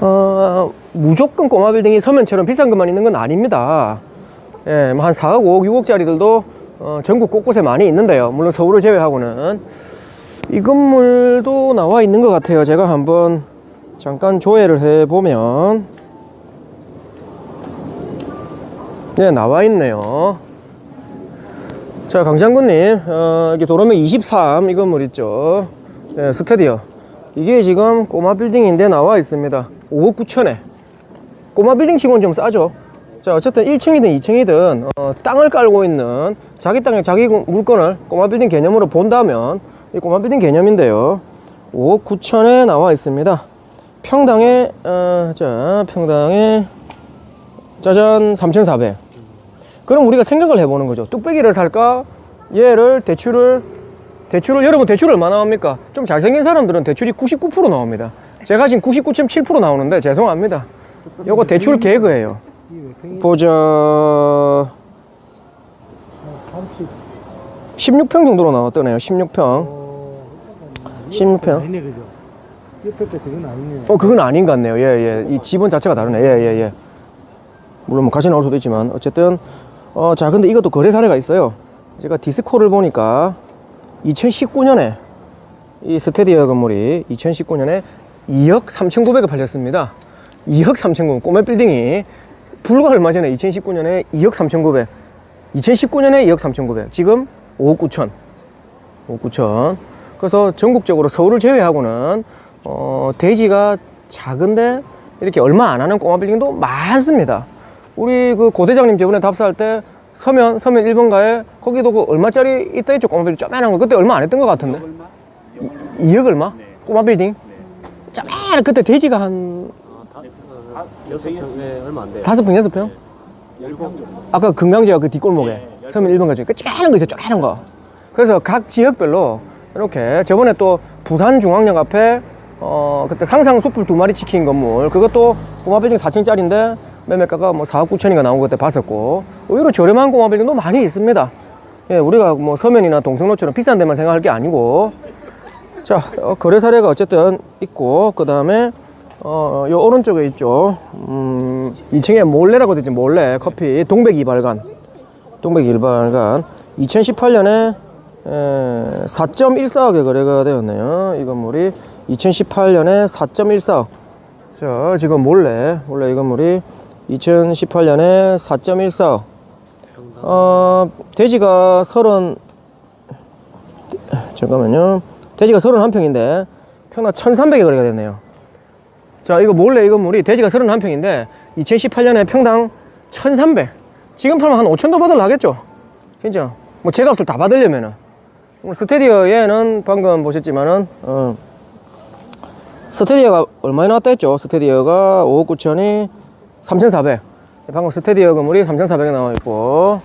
어, 무조건 꼬마 빌딩이 서면처럼 비싼 것만 있는 건 아닙니다. 예, 뭐한 4억, 5억, 6억짜리들도 어, 전국 곳곳에 많이 있는데요. 물론 서울을 제외하고는. 이 건물도 나와 있는 것 같아요. 제가 한번 잠깐 조회를 해보면. 네, 나와 있네요. 자, 강장군님, 어, 여기 도로면 23, 이 건물 있죠. 네, 스테디어. 이게 지금 꼬마 빌딩인데 나와 있습니다. 5억 9천에. 꼬마 빌딩 치고는 좀 싸죠. 자, 어쨌든 1층이든 2층이든 어, 땅을 깔고 있는 자기 땅에 자기 구- 물건을 꼬마 빌딩 개념으로 본다면 이 꼬마 빌딩 개념인데요. 5억 9천에 나와 있습니다. 평당에 어, 자, 평당에 짜잔 3,400. 그럼 우리가 생각을 해보는 거죠. 뚝배기를 살까? 얘를 대출을 대출을 여러분 대출 얼마 나옵니까? 좀 잘생긴 사람들은 대출이 99% 나옵니다. 제가 지금 99.7% 나오는데 죄송합니다. 요거 대출 개그예요. 보자 16평 정도로 나왔더네요. 16평. 16평. 아니네 그죠? 옆에 거 저건 아니네. 어 그건 아닌 것 같네요. 예 예. 이 지분 자체가 다르네. 예 예 예. 물론 뭐 같이 나올 수도 있지만 어쨌든 어 자 근데 이것도 거래 사례가 있어요. 제가 디스코를 보니까 2019년에 이 스테디어 건물이 2019년에 2억 3,900에 팔렸습니다. 2억 3,900 꼬매 빌딩이 불과 얼마 전에 2019년에 2억 3,900 2019년에 2억 3,900 지금 5억 9천 5억 9천. 그래서 전국적으로 서울을 제외하고는 어, 대지가 작은데 이렇게 얼마 안 하는 꼬마 빌딩도 많습니다. 우리 그 고대장님 저번에 답사할 때 서면 서면 1번가에 거기도 그 얼마짜리 있다 했죠? 꼬마 빌딩 쪼매난 거. 그때 얼마 안 했던 것 같은데. 2, 억 얼마? 꼬마 빌딩 쪼매난 그때 대지가 한 여섯 평에 얼마 안 돼요. 다섯 평 여섯 평? 아까 금강지와 그 뒷골목에 서면 1번 가지고 그 쪼개는 거 있어요 쪼개는 거 그래서 각 지역별로 이렇게 저번에 또 부산 중앙역 앞에 어 그때 상상 숯불 두 마리 치킨 건물 그것도 꼬마 빌딩 4층짜리인데 매매가가 뭐 4억 9천인가 나온 거 그때 봤었고 의외로 저렴한 꼬마 빌딩도 많이 있습니다 예 우리가 뭐 서면이나 동성로처럼 비싼 데만 생각할 게 아니고 자, 어, 거래 사례가 어쨌든 있고, 그 다음에, 어, 요 오른쪽에 있죠. 음, 2층에 몰래라고 되지, 몰래. 커피. 동백 이발관. 동백 이발관. 2018년에 4.14억에 거래가 되었네요. 이 건물이 2018년에 4.14억. 자, 지금 몰래, 몰래 이 건물이 2018년에 4.14억. 어, 대지가 30, 잠깐만요. 대지가 31평인데 평당 1,300에 거래가 됐네요. 자, 이거 몰래 이 건물이 대지가 31평인데 2018년에 평당 1,300. 지금 팔면 한 5천 더 받으려 하겠죠? 진짜. 뭐 제 값을 다 받으려면은. 오늘 스테디어 얘는 방금 보셨지만은 어, 스테디어가 얼마에 나왔다 했죠? 스테디어가 5억 9천이 3,400. 방금 스테디어 건물이 3,400에 나와 있고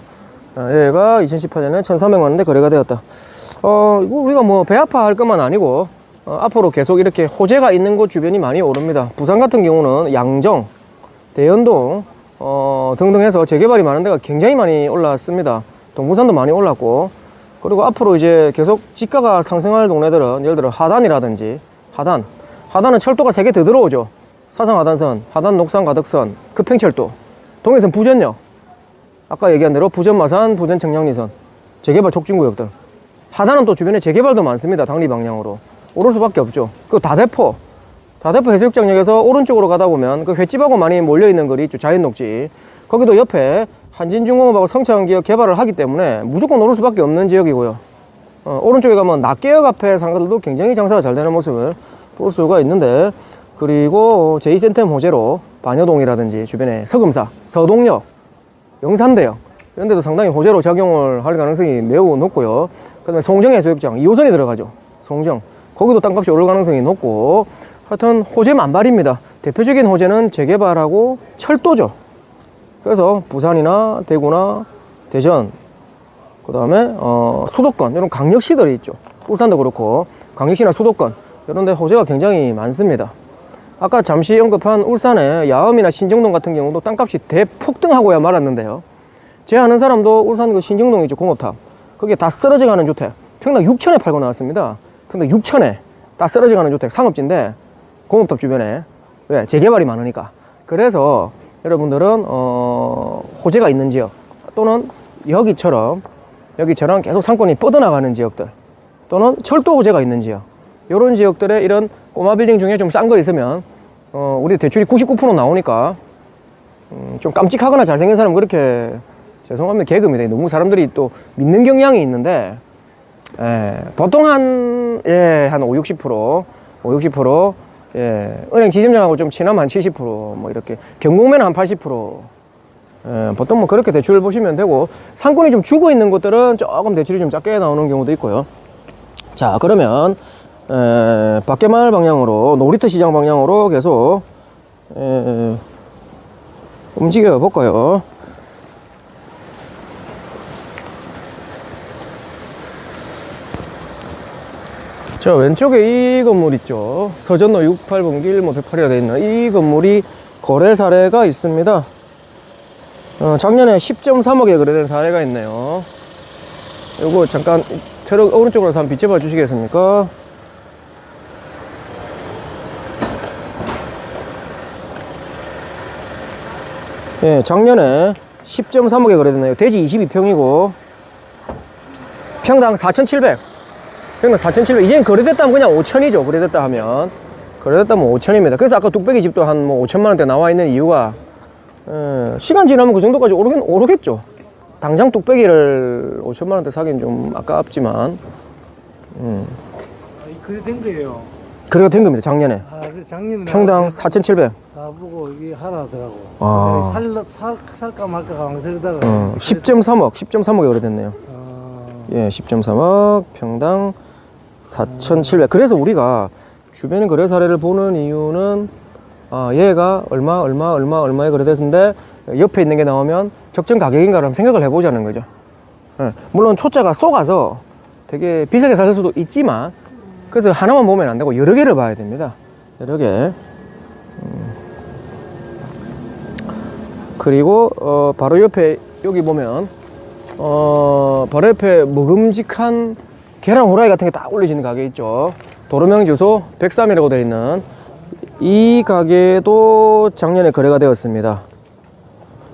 어, 얘가 2018년에 1,300만 원대 거래가 되었다. 어, 우리가 뭐 배 아파할 것만 아니고 어, 앞으로 계속 이렇게 호재가 있는 곳 주변이 많이 오릅니다. 부산 같은 경우는 양정, 대연동 어, 등등 해서 재개발이 많은 데가 굉장히 많이 올랐습니다. 동부산도 많이 올랐고 그리고 앞으로 이제 계속 지가가 상승할 동네들은 예를 들어 하단이라든지 하단 하단은 철도가 세 개 더 들어오죠. 사상 하단선, 하단 녹산 가덕선, 급행철도, 동해선 부전역 아까 얘기한 대로 부전 마산, 부전 청량리선 재개발 촉진구역들 하단은 또 주변에 재개발도 많습니다. 당리 방향으로. 오를 수밖에 없죠. 그 다대포. 다대포 해수욕장역에서 오른쪽으로 가다 보면 그 횟집하고 많이 몰려있는 거리 있죠. 자연녹지. 거기도 옆에 한진중공업하고 성창기업 개발을 하기 때문에 무조건 오를 수밖에 없는 지역이고요. 어, 오른쪽에 가면 낙계역 앞에 상가들도 굉장히 장사가 잘 되는 모습을 볼 수가 있는데 그리고 제2센텀 호재로 반여동이라든지 주변에 서금사, 서동역, 영산대역 이런 데도 상당히 호재로 작용을 할 가능성이 매우 높고요. 그 다음에 송정 해수욕장 2호선이 들어가죠. 송정. 거기도 땅값이 오를 가능성이 높고 하여튼 호재 만발입니다. 대표적인 호재는 재개발하고 철도죠. 그래서 부산이나 대구나 대전 그 다음에 어, 수도권 이런 강력시들이 있죠. 울산도 그렇고 강력시나 수도권 이런 데 호재가 굉장히 많습니다. 아까 잠시 언급한 울산의 야음이나 신정동 같은 경우도 땅값이 대폭등하고야 말았는데요. 제 아는 사람도 울산 그 신정동 있죠 공업탑 거기에 다 쓰러져가는 주택 평당 6천에 팔고 나왔습니다. 평당 6천에 다 쓰러져가는 주택 상업지인데 공업탑 주변에 왜? 재개발이 많으니까. 그래서 여러분들은 어, 호재가 있는 지역 또는 여기처럼 여기처럼 계속 상권이 뻗어나가는 지역들 또는 철도 호재가 있는 지역 이런 지역들의 이런 꼬마 빌딩 중에 좀 싼 거 있으면 어, 우리 대출이 99% 나오니까 음, 좀 깜찍하거나 잘생긴 사람 그렇게 죄송합니다 개그입니다 너무 사람들이 또 믿는 경향이 있는데 예, 보통 한, 예, 한 5, 60%, 5, 60%, 예, 은행 지점장하고 좀 친하면 한 70%, 뭐 이렇게, 경공매는 한 80%, 예, 보통 뭐 그렇게 대출을 보시면 되고, 상권이 좀 죽어 있는 곳들은 조금 대출이 좀 작게 나오는 경우도 있고요. 자, 그러면, 에, 밖에 마을 방향으로, 놀이터 시장 방향으로 계속, 에, 움직여 볼까요? 저 왼쪽에 이 건물 있죠. 서전로 68번길 뭐 108이라 되어 있는 이 건물이 거래 사례가 있습니다. 어, 작년에 10.3억에 거래된 사례가 있네요. 요거 잠깐 트럭 오른쪽으로 한번 비춰봐 주시겠습니까? 예, 작년에 10.3억에 거래됐네요. 대지 22평이고 평당 4,700. 그러면 4,700. 이제는 거래됐다면 그냥 5,000이죠. 거래됐다 하면. 거래됐다면 5,000입니다. 그래서 아까 뚝배기 집도 한 뭐 5천만 원대 나와 있는 이유가 에, 시간 지나면 그 정도까지 오르긴 오르겠죠. 당장 뚝배기를 5천만 원대 사긴 좀 아깝지만 아, 그래 된 거예요. 그래가 된 겁니다. 작년에 아, 그 작년에 평당 4,700. 나보고 이게 하라더라고. 아. 살, 살, 살까 말까 강설다가. 어, 10.3억, 10.3억에 거래됐네요. 아, 예, 10.3억 평당 4,700. 그래서 우리가 주변의 거래 사례를 보는 이유는 아, 얘가 얼마, 얼마, 얼마, 얼마에 거래됐는데 옆에 있는 게 나오면 적정 가격인가를 생각을 해보자는 거죠. 예, 물론 초짜가 쏘가서 되게 비싸게 살 수도 있지만 그래서 하나만 보면 안 되고 여러 개를 봐야 됩니다. 여러 개. 음. 그리고 어, 바로 옆에 여기 보면 어, 바로 옆에 먹음직한 계란 후라이 같은 게딱 올려지는 가게 있죠. 도로명 주소 103이라고 되어 있는 이 가게도 작년에 거래가 되었습니다.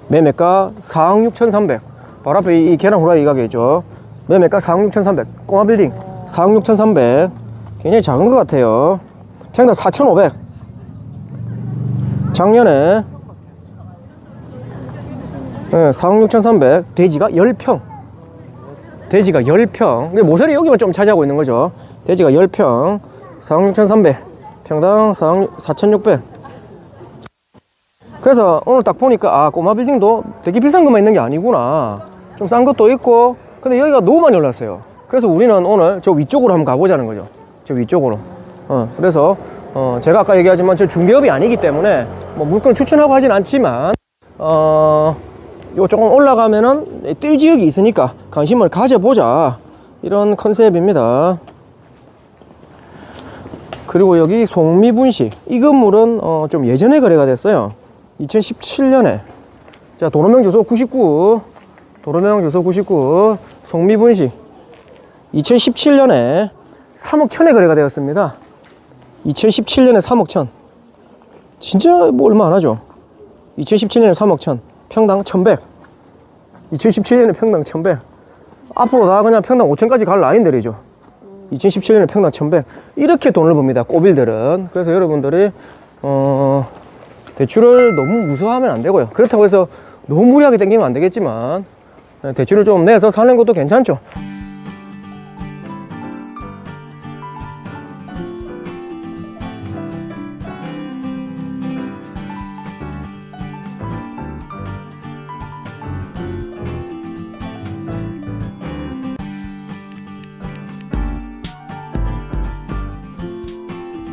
매매가 4억 6,300. 바로 앞에 이, 이 계란 후라이 이 가게 있죠. 매매가 4억 6,300. 꼬마 빌딩 4억 6,300. 굉장히 작은 것 같아요. 평당 4,500. 작년에 네, 4억 6,300. 돼지가 10평. 돼지가 10평. 근데 모서리 여기만 좀 차지하고 있는 거죠. 돼지가 10평. 4억 6,300. 평당 4억 4,600. 그래서 오늘 딱 보니까 아 꼬마 빌딩도 되게 비싼 것만 있는 게 아니구나. 좀 싼 것도 있고. 근데 여기가 너무 많이 올랐어요. 그래서 우리는 오늘 저 위쪽으로 한번 가보자는 거죠. 저 위쪽으로. 어, 그래서 어, 제가 아까 얘기하지만 저 중개업이 아니기 때문에 뭐 물건을 추천하고 하진 않지만 어, 요 조금 올라가면은 뜰 지역이 있으니까 관심을 가져보자. 이런 컨셉입니다. 그리고 여기 송미분식. 이 건물은 어, 좀 예전에 거래가 됐어요. 2017년에. 자 도로명 주소 99 도로명 주소 99 송미분식. 2017년에 3억 천에 거래가 되었습니다. 2017년에 3억 천. 진짜 뭐 얼마 안 하죠. 2017년에 3억 천. 평당 1100 2017년에 평당 1100 앞으로 다 그냥 평당 5천까지 갈 라인들이죠. 2017년에 평당 1100 이렇게 돈을 봅니다 꼬빌들은. 그래서 여러분들이 어 대출을 너무 무서워하면 안 되고요. 그렇다고 해서 너무 무리하게 땡기면 안 되겠지만 대출을 좀 내서 사는 것도 괜찮죠